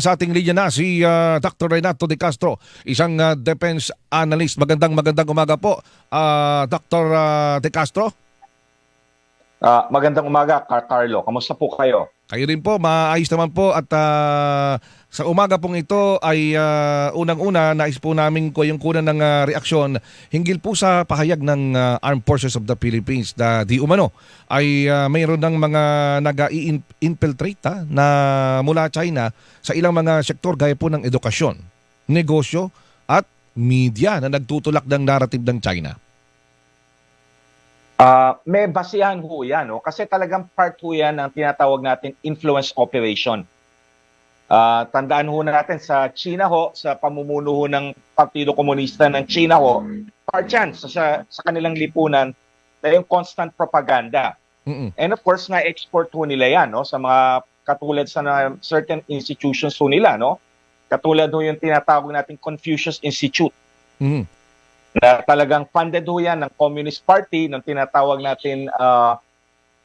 Sa ating linya na si ah, Dr. Renato De Castro, isang ah, defense analyst. Magandang magandang umaga po, ah, Dr. ah, De Castro. Ah, magandang umaga, Car Carlo. Kamusta po kayo? Kayo rin po, maayos naman po at ah, sa umaga pong ito ay ah, unang-una nais po namin ko yung kunan ng ah, reaksyon hinggil po sa pahayag ng ah, Armed Forces of the Philippines na di umano ay ah, mayroon ng mga nag-infiltrate ah, na mula China sa ilang mga sektor gaya po ng edukasyon, negosyo at media na nagtutulak ng narrative ng China. Ah, may basihan ho yan, no? kasi talagang part ho yan ng tinatawag natin influence operation. Ah, tandaan ho natin sa China ho, sa pamumuno ho ng Partido Komunista ng China ho, part yan sa, sa, sa kanilang lipunan na yung constant propaganda. Mm-mm. And of course, na-export ho nila yan no? sa mga katulad sa na, certain institutions ho nila. No? Katulad ho yung tinatawag natin Confucius Institute. Mm. Na talagang funded ho yan ng Communist Party, ng tinatawag natin ah,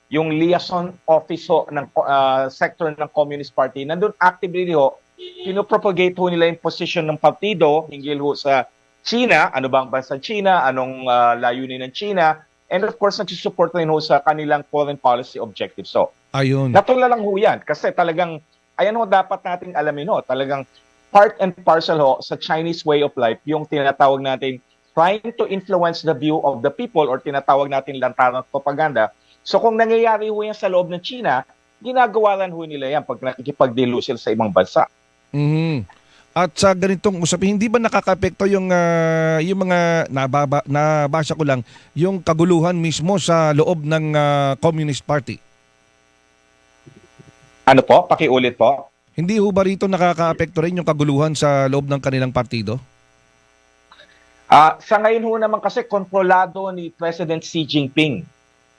yung liaison office ho ng ah, sector ng Communist Party. Nandun actively ho, pinopropagate ho nila yung position ng partido hinggil ho sa China, ano ba ang bansa China, anong ah, layunin ng China, and of course, nagsusupport rin ho sa kanilang foreign policy objectives. So, Ayun. Natula lang ho yan kasi talagang, ayan ho dapat nating alamin ho, talagang part and parcel ho sa Chinese way of life, yung tinatawag natin trying to influence the view of the people or tinatawag natin lantarang propaganda. So kung nangyayari ho yan sa loob ng China, ginagawa rin ho nila yan pag nakikipagdilo sila sa ibang bansa. Mhm. At sa ganitong usapin, hindi ba nakakapekto yung ah, yung mga nababa, nabasa ko lang yung kaguluhan mismo sa loob ng ah, Communist Party? Ano po? Pakiulit po. Hindi ho ba rito nakakaapekto rin yung kaguluhan sa loob ng kanilang partido? Ah, sa ngayon ho naman kasi kontrolado ni President Xi Jinping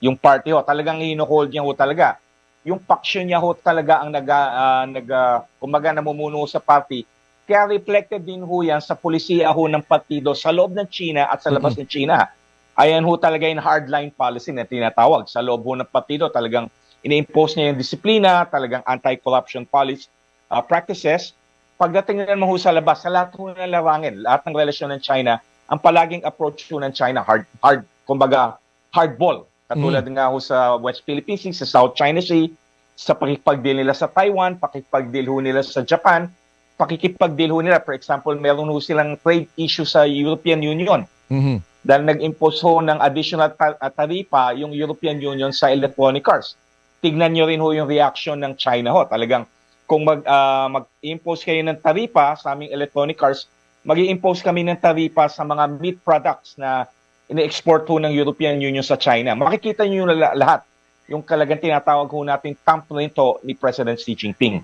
yung party ho. Talagang hino-hold niya ho talaga. Yung faction niya ho talaga ang nag ah, nag ah, kumbaga namumuno sa party. Kaya reflected din ho yan sa polisiya ho ng partido sa loob ng China at sa labas ng China. Ayan ho talaga yung hardline policy na tinatawag. Sa loob ho ng partido talagang ini-impose niya yung disiplina, talagang anti-corruption policy ah, practices. Pagdating naman ho sa labas, sa lahat ho ng larangan, lahat ng relasyon ng China, ang palaging approach ho ng China, hard, hard, kumbaga, hardball. Katulad nga ho sa West Philippine Sea, sa South China Sea, sa pakikipagdeal nila sa Taiwan, pakikipagdeal ho nila sa Japan, pakikipagdeal ho nila, for example, meron ho silang trade issue sa European Union Mhm. dahil nag-impose ho ng additional ta- uh, taripa yung European Union sa electronic cars. Tignan nyo rin ho yung reaction ng China ho. Talagang kung mag, ah, mag-impose kayo ng taripa sa aming electronic cars, mag impose kami ng taripa sa mga meat products na ini-export ho ng European Union sa China. Makikita nyo yung la- lahat. Yung kalagang tinatawag ho natin thumbprint ho ni President Xi Jinping.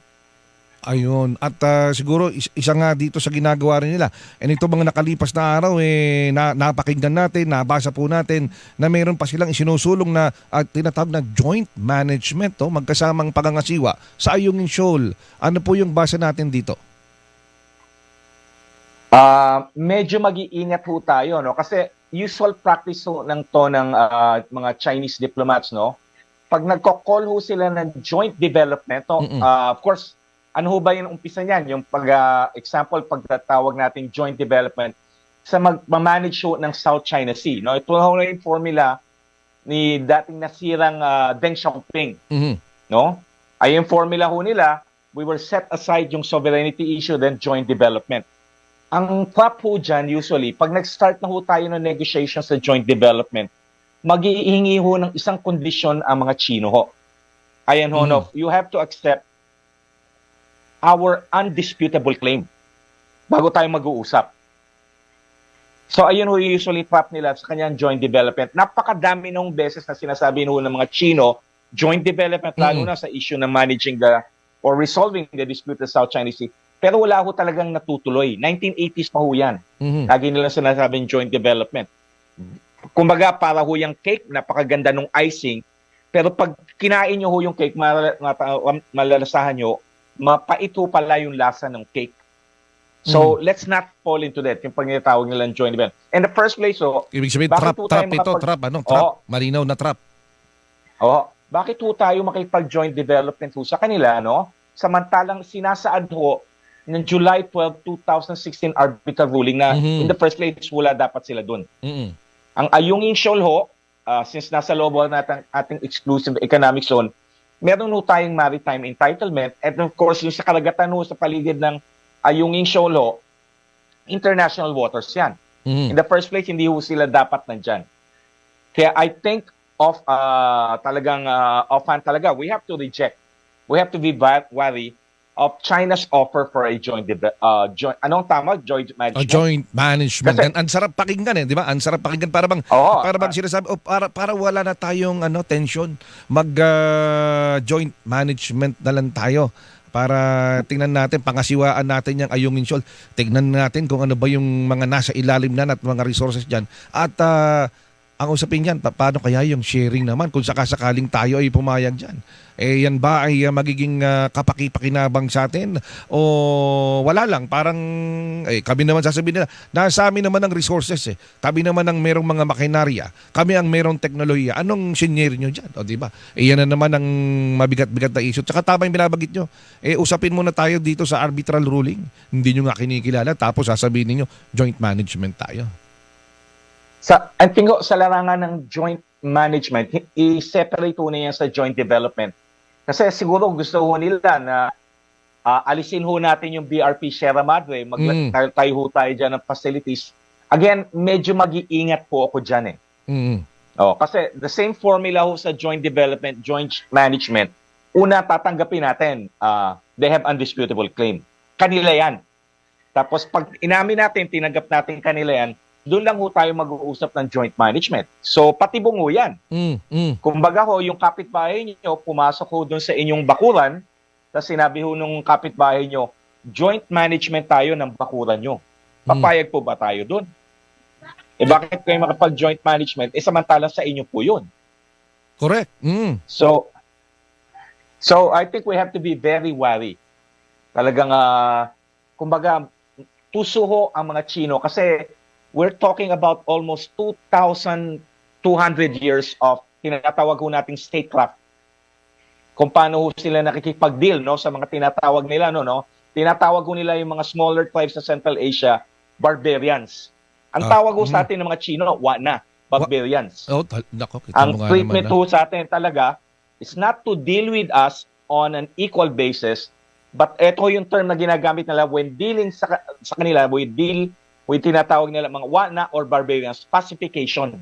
Ayun. At ah, siguro is- isa nga dito sa ginagawa rin nila. And ito mga nakalipas na araw, eh, na, napakinggan natin, nabasa po natin na mayroon pa silang isinusulong na at tinatawag na joint management, to, magkasamang pangangasiwa sa Ayungin Shoal. Ano po yung basa natin dito? Ah, medyo mag-iingat ho tayo no kasi usual practice ho ng to ng ah, mga Chinese diplomats no. Pag nagko-call ho sila ng joint development, no, ah, of course, ano ho ba yung umpisa niyan? Yung pag ah, example pagtatawag natin joint development sa mag-manage ho ng South China Sea, no. Ito ho na yung formula ni dating nasirang ah, Deng Xiaoping Mhm. no? Ay yung formula ho nila, we will set aside yung sovereignty issue then joint development. Ang trap ho dyan, usually, pag nag-start na ho tayo ng negotiation sa joint development, mag-iingi ho ng isang kondisyon ang mga Chino ho. Ayan ho, Mm. no, you have to accept our undisputable claim bago tayo mag-uusap. So ayun ho usually trap nila sa kanyang joint development. Napakadami nung beses na sinasabi ho ng mga Chino, joint development lalo Mm. na sa issue ng managing the or resolving the dispute sa South China Sea. Pero wala ho talagang natutuloy. 1980s pa ho yan. Mhm. Lagi nila sinasabing joint development. Kumbaga, para ho yung cake, napakaganda nung icing. Pero pag kinain nyo ho yung cake, mal- mata- malalasahan nyo, mapait ho pala yung lasa ng cake. So, let's not fall into that, yung pagkatawag nilang joint development. In the first place, ho, Ibig sabihin, trap, trap ito, makapag- trap. Anong trap? Oo. Malinaw na trap. Oh, bakit ho tayo makipag-joint development ho sa kanila, no? Samantalang sinasaad ho ng July 12, 2016 arbitral ruling na Mhm. in the first place wala dapat sila doon. Mm-mm. Ang Ayungin Shoal ho, ah, since nasa loob natin ating exclusive economic zone, meron ho tayong maritime entitlement and of course yung sa karagatan ho sa paligid ng Ayungin Shoal ho, international waters yan. Mm-mm. In the first place, hindi ho sila dapat nandyan. Kaya I think of uh, talagang uh, offhand talaga, we have to reject. We have to be wary of China's offer for a joint, uh, joint anong tama? Joint A management? joint management. Kasi- Ang, sarap pakinggan eh, di ba? Ang sarap pakinggan para bang Oo. para bang sinasabi oh, para para wala na tayong ano tension. Mag ah, joint management na lang tayo para tingnan natin pangasiwaan natin yung Ayungin Shoal. Tingnan natin kung ano ba yung mga nasa ilalim na at mga resources diyan. At ah, ang usapin diyan, pa- paano kaya yung sharing naman kung sakasakaling tayo ay pumayag diyan? Eh yan ba ay ah, magiging ah, kapaki-pakinabang sa atin? O wala lang parang eh kami naman sasabihin nila nasa amin naman ang resources eh. Kami naman ang merong mga makinarya. Kami ang merong teknolohiya. Anong senior nyo dyan? O di ba? Eh yan na naman ang mabigat-bigat na issue. Tsaka tama yung binabagit nyo. Eh usapin muna tayo dito sa arbitral ruling. Hindi nyo nga kinikilala tapos sasabihin niyo joint management tayo Sa, ang tingko sa larangan ng joint management, i-separate ho na yan sa joint development. Kasi siguro gusto ho nila na ah, alisin ho natin yung BRP Sierra Madre, mag Mm. tayo, ho tayo dyan ng facilities. Again, medyo mag-iingat po ako dyan eh. mm Oh, kasi the same formula ho sa joint development, joint management, una tatanggapin natin, ah, they have undisputable claim. Kanila yan. Tapos pag inamin natin, tinanggap natin kanila yan, doon lang ho tayo mag-uusap ng joint management. So, patibong ho yan. mm mm Kumbaga ho, yung kapitbahay niyo pumasok ho doon sa inyong bakuran, tapos sinabi ho nung kapitbahay niyo, joint management tayo ng bakuran niyo. Papayag po ba tayo doon? Eh bakit kayo makapag-joint management? Eh samantala sa inyo po yun. correct mm So, so I think we have to be very wary. Talagang, ah, kumbaga, tuso ho ang mga Chino kasi we're talking about almost 2,200 years of tinatawag ho nating statecraft. Kung paano ho sila nakikipag-deal no, sa mga tinatawag nila. No, no? Tinatawag ho nila yung mga smaller tribes sa Central Asia, barbarians. Ang Ah, tawag ho mm. sa atin ng mga Chino, wana, barbarians. oh tal- nako kita Ang treatment naman, ah. sa atin talaga is not to deal with us on an equal basis, but ito yung term na ginagamit nila when dealing sa, sa kanila, we deal with tinatawag nila mga wana or barbarians, pacification.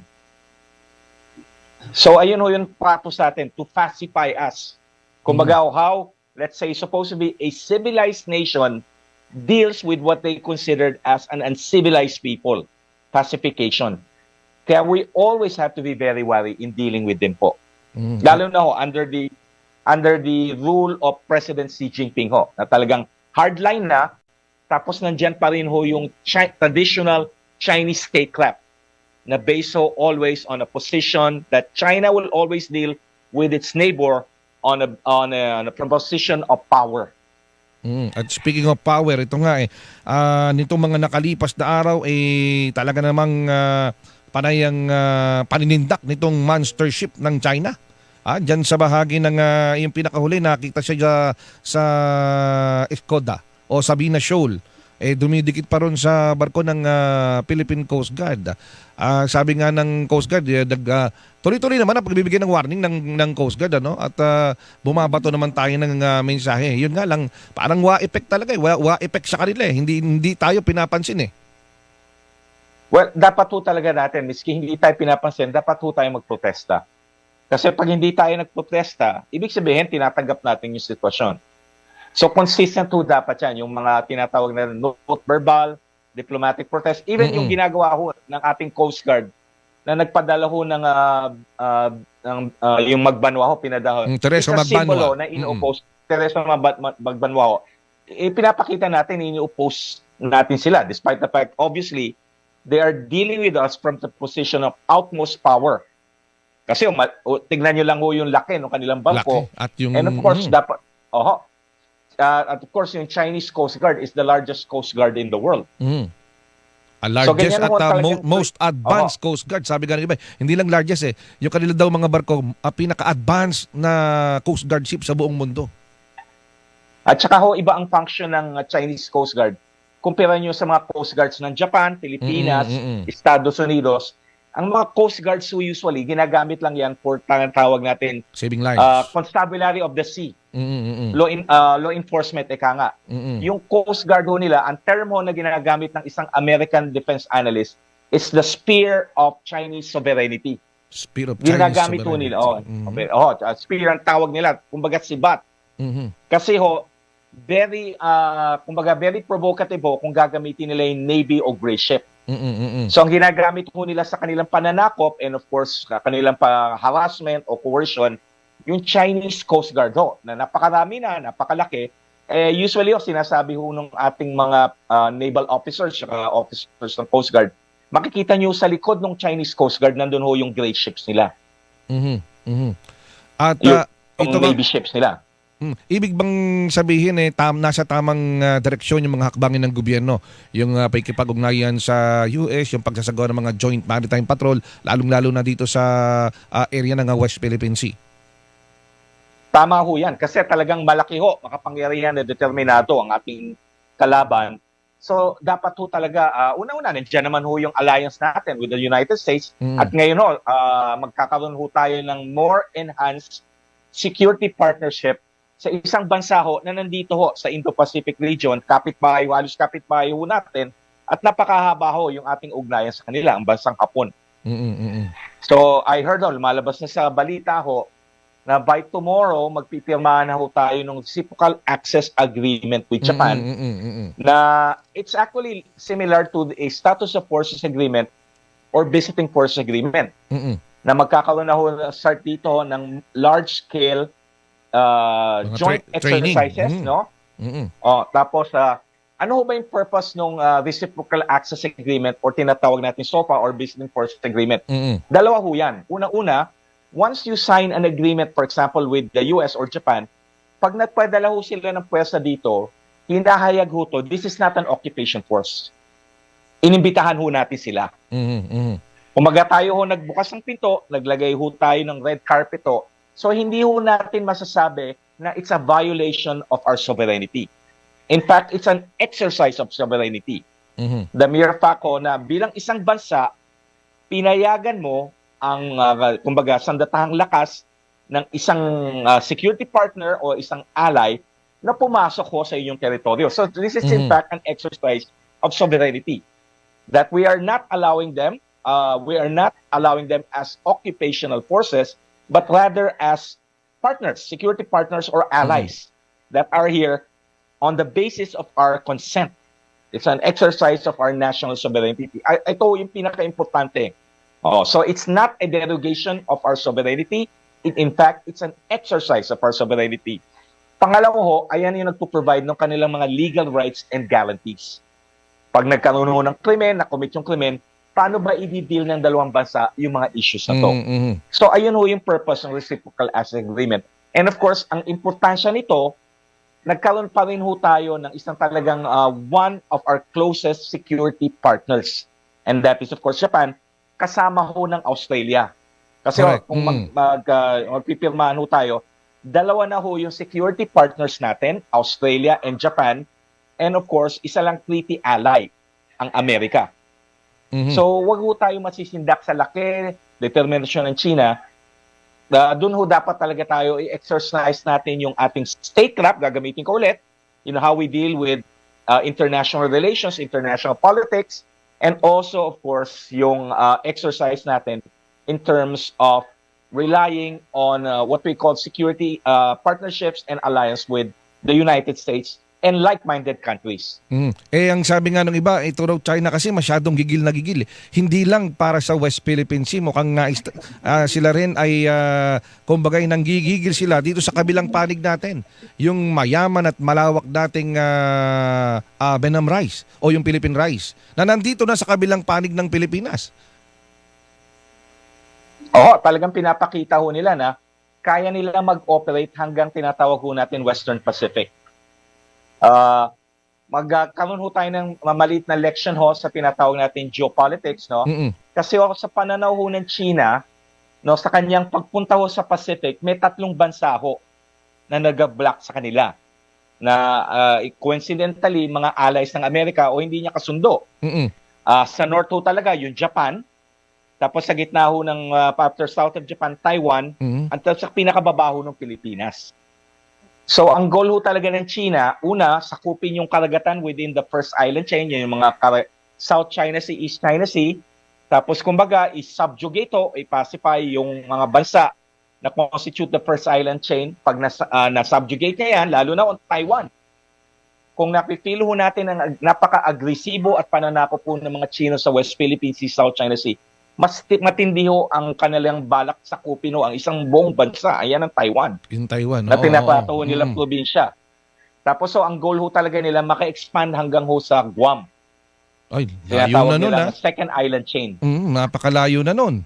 So ayun ho yung pato sa atin, to pacify us. Kumbaga how, let's say, supposed to be a civilized nation deals with what they considered as an uncivilized people, pacification. Kaya we always have to be very wary in dealing with them po. Mm. Lalo na ho, under the under the rule of President Xi Jinping ho, na talagang hardline na, tapos nandyan pa rin ho yung Chi- traditional Chinese statecraft na based ho always on a position that China will always deal with its neighbor on a on a, on a position of power. Mm. At speaking of power, ito nga eh, ah, nitong mga nakalipas na araw, eh, talaga namang ah, panayang ah, paninindak nitong monster ship ng China. Ah, diyan sa bahagi ng ah, yung pinakahuli nakita siya sa Escoda o Sabina Shoal. Eh dumidikit pa ron sa barko ng ah, Philippine Coast Guard. Ah, sabi nga ng Coast Guard, eh, dag, ah, tuloy-tuloy naman ang pagbibigay ng warning ng ng Coast Guard ano at ah, bumabato naman tayo ng ah, mensahe. Yun nga lang parang wa effect talaga eh. Wa, wa sa kanila eh. Hindi hindi tayo pinapansin eh. Well, dapat ho talaga natin, miski hindi tayo pinapansin, dapat ho tayo magprotesta. Kasi pag hindi tayo nagprotesta, ibig sabihin, tinatanggap natin yung sitwasyon. So, consistent ho dapat yan, yung mga tinatawag na note verbal, diplomatic protest, even yung Mm-mm. ginagawa ho ng ating Coast Guard na nagpadala ho ng, ah, ah, ng ah, yung magbanwa ho, pinadala ho. Mm, a Magbanwa. na ino-oppose, Magba- Mag- Magbanwa ho. Pinapakita natin, ini-oppose natin sila, despite the fact, obviously, they are dealing with us from the position of utmost power. Kasi um, tignan nyo lang ho yung laki ng kanilang bangko. Laki. At yung And of course, mm, dapat, oho, uh, at of course, yung Chinese Coast Guard is the largest Coast Guard in the world. mm. Ang So, largest ganyan at uh, mo- most advanced Coast Guard. Sabi nga ng iba, eh, hindi lang largest eh. Yung kanila daw mga barko, uh, pinaka-advanced na Coast Guard ship sa buong mundo. At saka ho, iba ang function ng uh, Chinese Coast Guard. Kumpira nyo sa mga Coast Guards ng Japan, Pilipinas, Mm, mm, mm. Estados Unidos, ang mga Coast Guards ho usually, ginagamit lang yan for tawag tawag natin, Saving lives. uh, Constabulary of the Sea, Mm, mm, mm, law, in, uh, law enforcement, eka nga. mm, mm. Yung Coast Guard ho nila, ang term ho na ginagamit ng isang American defense analyst is the spear of Chinese sovereignty. Spear of Chinese Ginagamit ho nila. Oh, sovereignty. Mhm. okay. oh, uh, spear ang tawag nila, kumbaga sibat. Mhm. Kasi ho, very, uh, kumbaga very provocative ho kung gagamitin nila yung Navy o gray ship. Mm, mm, mm, mm. So ang ginagamit ho nila sa kanilang pananakop and of course sa kanilang pa harassment o coercion, yung Chinese Coast Guard ho, na napakarami na, napakalaki, eh, usually ho, sinasabi ho ng ating mga uh, naval officers, saka officers ng Coast Guard, makikita nyo sa likod ng Chinese Coast Guard, nandun ho yung gray ships nila, Mhm, mhm. At Yung- ah, ito yung ba, Navy ships nila. Mm. Ibig bang sabihin eh tam nasa tamang ah, direksyon yung mga hakbangin ng gobyerno, yung uh, pakikipag-ugnayan sa US, yung pagsasagawa ng mga joint maritime patrol, lalong-lalo na dito sa ah, area ng West Philippine Sea. Tama ho yan. Kasi talagang malaki ho, makapangyarihan na determinado ang ating kalaban. So, dapat ho talaga, ah, una-una, nandiyan naman ho yung alliance natin with the United States. Mm. At ngayon ho, ah, magkakaroon ho tayo ng more enhanced security partnership sa isang bansa ho na nandito ho sa Indo-Pacific region, kapitbahay, ho, halos kapitbahay ho natin, at napakahaba ho yung ating ugnayan sa kanila, ang bansang Hapon. Mm, mm, mm, mm. So, I heard ho, lumalabas na sa balita ho, na by tomorrow, magpipirmahan na ho tayo ng reciprocal access agreement with Japan Mm, mm, mm, mm, na it's actually similar to a status of forces agreement or visiting forces agreement mm, mm. na magkakaroon na ho start dito ng large-scale uh, Mga joint tra- exercises, Mhm. no? Mm, mm. Oh, tapos ah, ano ba yung purpose ng reciprocal access agreement or tinatawag natin SOFA or visiting forces agreement? Mm, mm. Dalawa ho yan. Una-una, once you sign an agreement, for example, with the US or Japan, pag nagpadala ho sila ng pwersa dito, hinahayag ho to, this is not an occupation force. Inimbitahan ho natin sila. Mm, mm. Kumaga tayo ho nagbukas ng pinto, naglagay ho tayo ng red carpet ho. So hindi ho natin masasabi na it's a violation of our sovereignty. In fact, it's an exercise of sovereignty Mhm. the mere fact ho na bilang isang bansa, pinayagan mo ang, uh, kumbaga, sandatahang lakas ng isang uh, security partner o isang ally na pumasok ho sa inyong teritoryo. So this is in Mhm. fact an exercise of sovereignty that we are not allowing them, uh, we are not allowing them as occupational forces, but rather as partners, security partners or allies that are here on the basis of our consent. It's an exercise of our national sovereignty. I, ito yung pinaka-importante. Oh, so it's not a derogation of our sovereignty. It, in fact, it's an exercise of our sovereignty. Pangalawa ho, ayan yung nagpo-provide ng kanilang mga legal rights and guarantees. Pag nagkaroon ng krimen, na-commit yung krimen, paano ba i-deal ng dalawang bansa yung mga issues na to? Mm, mm. So ayun ho yung purpose ng reciprocal access agreement. And of course, ang importansya nito, nagkaroon pa rin ho tayo ng isang talagang uh, one of our closest security partners. And that is of course Japan, kasama ho ng Australia. Kasi Correct. kung mag, Mm. mag, uh, magpipirmahan ho tayo, dalawa na ho yung security partners natin, Australia and Japan. And of course, isa lang treaty ally, ang Amerika. Mhm. So, wag ho tayo masisindak sa laki, determinasyon ng China. Uh, doon ho dapat talaga tayo i-exercise natin yung ating statecraft, gagamitin ko ulit, you know, how we deal with uh, international relations, international politics, and also, of course, yung uh, exercise natin in terms of relying on uh, what we call security uh, partnerships and alliance with the United States and like-minded countries. Mm. Eh, ang sabi nga ng iba, ito raw China kasi masyadong gigil na gigil. eh. Hindi lang para sa West Philippine Sea, mukhang nais, ah, sila rin ay, uh, kumbagay, nanggigigil sila dito sa kabilang panig natin. Yung mayaman at malawak dating ah, ah, Benam Rice o yung Philippine Rice na nandito na sa kabilang panig ng Pilipinas. Oo, talagang pinapakita ho nila na kaya nila mag-operate hanggang tinatawag ho natin Western Pacific. Uh, magkaroon ho tayo ng mamalit na lection ho sa tinatawag natin geopolitics, no? Mm-mm. Kasi ho, sa pananaw ho ng China, no, sa kanyang pagpunta ho sa Pacific, may tatlong bansa ho na nag-block sa kanila. na ah, coincidentally mga allies ng Amerika o hindi niya kasundo. Mm-mm. Ah, sa north ho talaga yung Japan, tapos sa gitna ho ng ah, after south of Japan, Taiwan, Mm-mm. at sa pinakababaho ng Pilipinas. So ang goal ho talaga ng China, una, sakupin yung karagatan within the first island chain, yun yung mga South China Sea, East China Sea. Tapos kumbaga, i-subjugate o i-pacify yung mga bansa na constitute the first island chain. Pag nas, ah, na-subjugate niya yan, lalo na on Taiwan. Kung napipilo ho natin ang ag- napaka-agresibo at pananakop po ng mga Chino sa West Philippine Sea, South China Sea, mas ti- matindi ho ang kanilang balak sa kupin ho, ang isang buong bansa, ayan ang Taiwan, In Taiwan. na oo, oo. nilang Mm. probinsya. Tapos so, ang goal ho talaga nila maka-expand hanggang ho sa Guam. Ay, layo Tinatawag na nun nila ah. na second island chain. Mm, napakalayo na nun.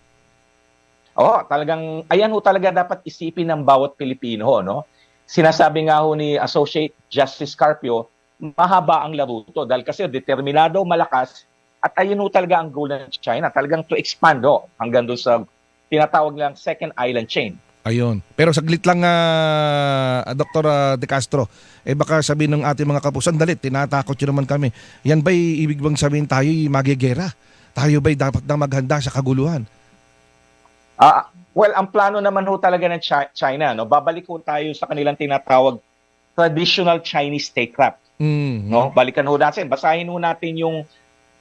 Oo, talagang, ayan ho talaga dapat isipin ng bawat Pilipino ho, no? Sinasabi nga ho ni Associate Justice Carpio, mahaba ang laro to dahil kasi determinado, malakas, at ayun ho talaga ang goal ng China, talagang to expand ho hanggang doon sa tinatawag lang second island chain. Ayun. Pero saglit lang, ah, Dr. ah, De Castro, eh baka sabihin ng ating mga kapusan, dalit, tinatakot yun naman kami. Yan ba'y ibig bang sabihin tayo'y magigera? Tayo ba'y dapat na maghanda sa kaguluhan? Ah, well, ang plano naman ho talaga ng Chi- China, no? Babalik ho tayo sa kanilang tinatawag traditional Chinese statecraft, Mm, no? Balikan ho natin, basahin ho natin yung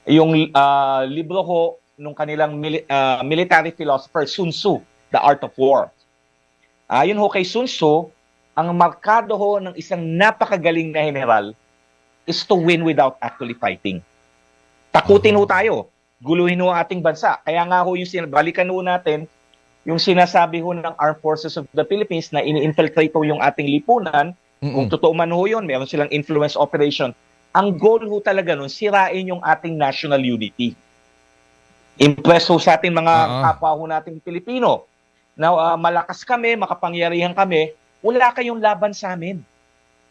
yung ah, libro ho nung kanilang mili- ah, military philosopher Sun Tzu, The Art of War. Ayon ho kay Sun Tzu, ang markado ho ng isang napakagaling na general is to win without actually fighting. Takutin ho tayo, guluhin ho ang ating bansa. Kaya nga ho yung balikan ho natin yung sinasabi ho ng Armed Forces of the Philippines na ini-infiltrate ho yung ating lipunan, kung mm, totoo man ho yun, meron silang influence operation. Ang goal ho talaga nun, sirain yung ating national unity. Impress ho sa ating mga Oo. kapwa ho nating Pilipino na ah, malakas kami, makapangyarihan kami, wala kayong laban sa amin.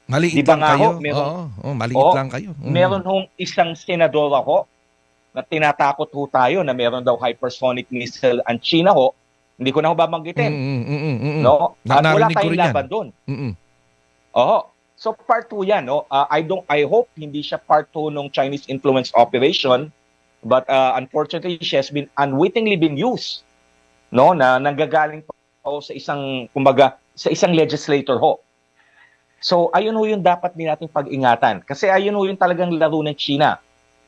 Maliit Di ba lang kayo. ho, meron- Oo, oo, maliit Oo, lang kayo. Mm. Meron hong isang senador ako na tinatakot ho tayo na meron daw hypersonic missile ang China ho. Hindi ko na ho Mm, babanggitin. mm, mm, mm, mm, No? Na- At wala tayong laban doon. mm, mm. Oo. So part 2 yan, no? Uh, I don't I hope hindi siya part 2 ng Chinese influence operation, but uh, unfortunately she has been unwittingly been used. No, na nanggagaling po sa isang kumbaga sa isang legislator ho. So ayun ho yung dapat din nating pag-ingatan kasi ayun ho yung talagang laro ng China.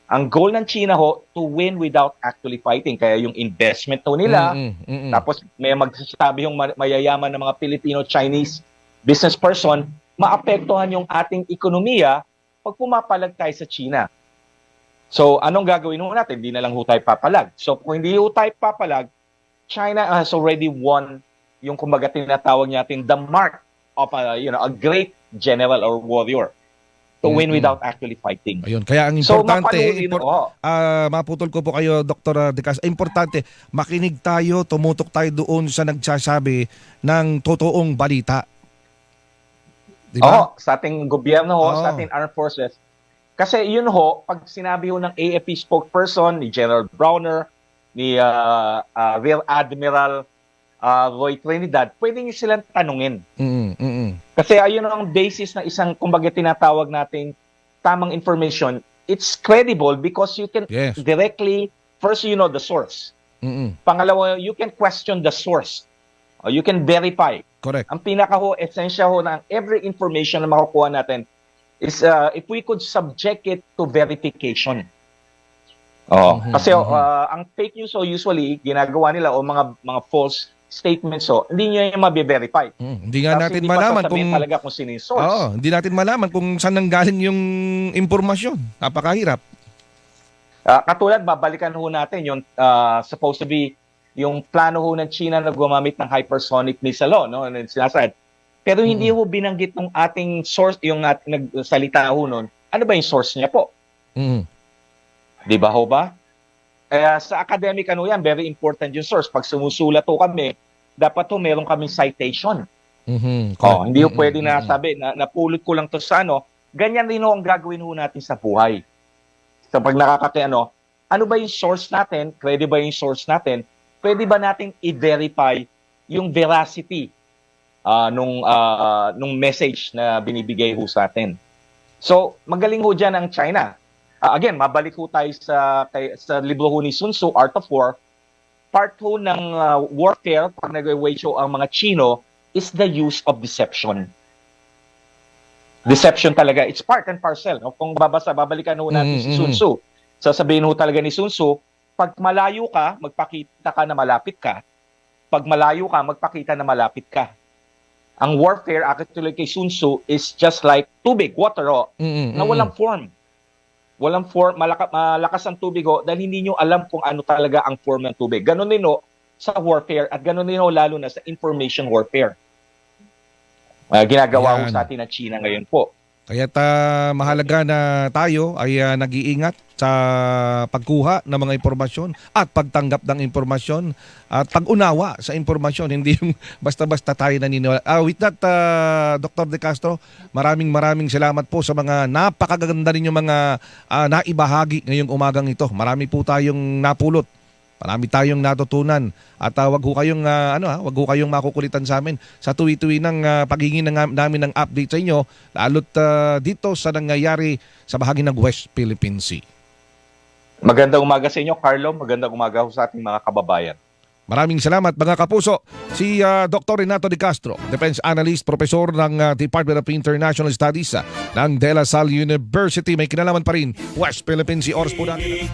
Ang goal ng China ho to win without actually fighting. Kaya yung investment ho nila, Mm, mm, mm, mm. tapos may magsasabi yung ma- mayayaman ng mga Filipino-Chinese business person, maapektuhan yung ating ekonomiya pag pumapalag tayo sa China. So, anong gagawin ho natin? Hindi na lang ho tayo papalag. So, kung hindi ho tayo papalag, China has already won yung kumbaga tinatawag natin the mark of a, you know, a great general or warrior to win Mm-mm. without actually fighting. Ayun, kaya ang So, importante, mapanuri impor-. Ah, maputol ko po kayo, Dr. De Castro. Importante, makinig tayo, tumutok tayo doon sa nagsasabi ng totoong balita. Di ba? Oo, sa ating gobyerno ho, Oo. sa ating armed forces. Kasi yun ho, pag sinabi ho ng AFP spokesperson, ni General Browner, ni ah, ah, Rear Admiral ah, Roy Trinidad, pwede niyo silang tanungin. Mm, mm, mm. Kasi ayun ang basis ng isang, kumbaga tinatawag nating tamang information. It's credible because you can Yes. directly, first you know the source. Mm, mm. Pangalawa, you can question the source. Or you can verify Correct. ang pinaka ho essential ho ng every information na makukuha natin is uh, if we could subject it to verification. Oh, Mhm, kasi mhm. uh, ang fake news so usually ginagawa nila o mga mga false statements so hindi niyo yung mabe-verify. Mm, hindi nga Tapos natin hindi malaman kung talaga kung sino yung source. Oo, hindi natin malaman kung saan nanggaling yung impormasyon. Napakahirap. Ah, katulad, babalikan ho natin yung ah, supposed to be yung plano ho ng China na gumamit ng hypersonic missile, ho, no? Ano sinasabi. Pero hindi ho binanggit ng ating source, yung ating nagsalita ho nun, ano ba yung source niya po? Mm. Di ba ho ba? Kaya sa academic ano yan, very important yung source. Pag sumusulat ho kami, dapat ho meron kaming citation. Mhm. Oh, hindi ho Mm, pwede mm, na sabi, na, napulot ko lang to sa ano. Ganyan rin ho ang gagawin ho natin sa buhay. So pag nakakaki ano, ano ba yung source natin? Pwede ba yung source natin? Pwede ba nating i-verify yung veracity ah, nung ah, nung message na binibigay ho sa atin? So, magaling ho dyan ang China. Ah, again, mabalik ho tayo sa, kay, sa libro ho ni Sun Tzu, Art of War. Part ho ng ah, warfare, pag nag-wage show ang mga Chino, is the use of deception. Deception talaga. It's part and parcel. No? Kung babasa, babalikan ho natin Mm, si Sun. Tzu. Sasabihin ho talaga ni Sun Tzu, pag malayo ka, magpakita ka na malapit ka. Pag malayo ka, magpakita na malapit ka. Ang warfare, actually kay Sun Tzu, is just like tubig, water, oh, Mm-mm, na walang form. Walang form, malaka, malakas ang tubig oh, dahil hindi nyo alam kung ano talaga ang form ng tubig. Ganon din oh, sa warfare at ganon din oh, lalo na sa information warfare. Ah, ginagawa Yan. sa atin ng China ngayon po. Kaya't ah, mahalaga na tayo ay ah, nag-iingat sa pagkuha ng mga impormasyon at pagtanggap ng impormasyon at pag-unawa sa impormasyon. Hindi yung basta-basta tayo naniniwala. Ah, with that, ah, Dr. De Castro, maraming maraming salamat po sa mga napakaganda ninyong mga ah, naibahagi ngayong umagang ito. Marami po tayong napulot. Marami tayong natutunan at uh, wag ho kayong ah, ano ha, wag ho kayong makukulitan sa amin sa tuwi-tuwi ng ah, paghingi ng, namin ng update sa inyo lalo't ah, dito sa nangyayari sa bahagi ng West Philippine Sea. Magandang umaga sa inyo, Carlo. Magandang umaga ho sa ating mga kababayan. Maraming salamat mga kapuso. Si ah, Dr. Renato De Castro, Defense Analyst, Profesor ng ah, Department of International Studies ah, ng De La Salle University. May kinalaman pa rin West Philippine Sea. Oras po natin.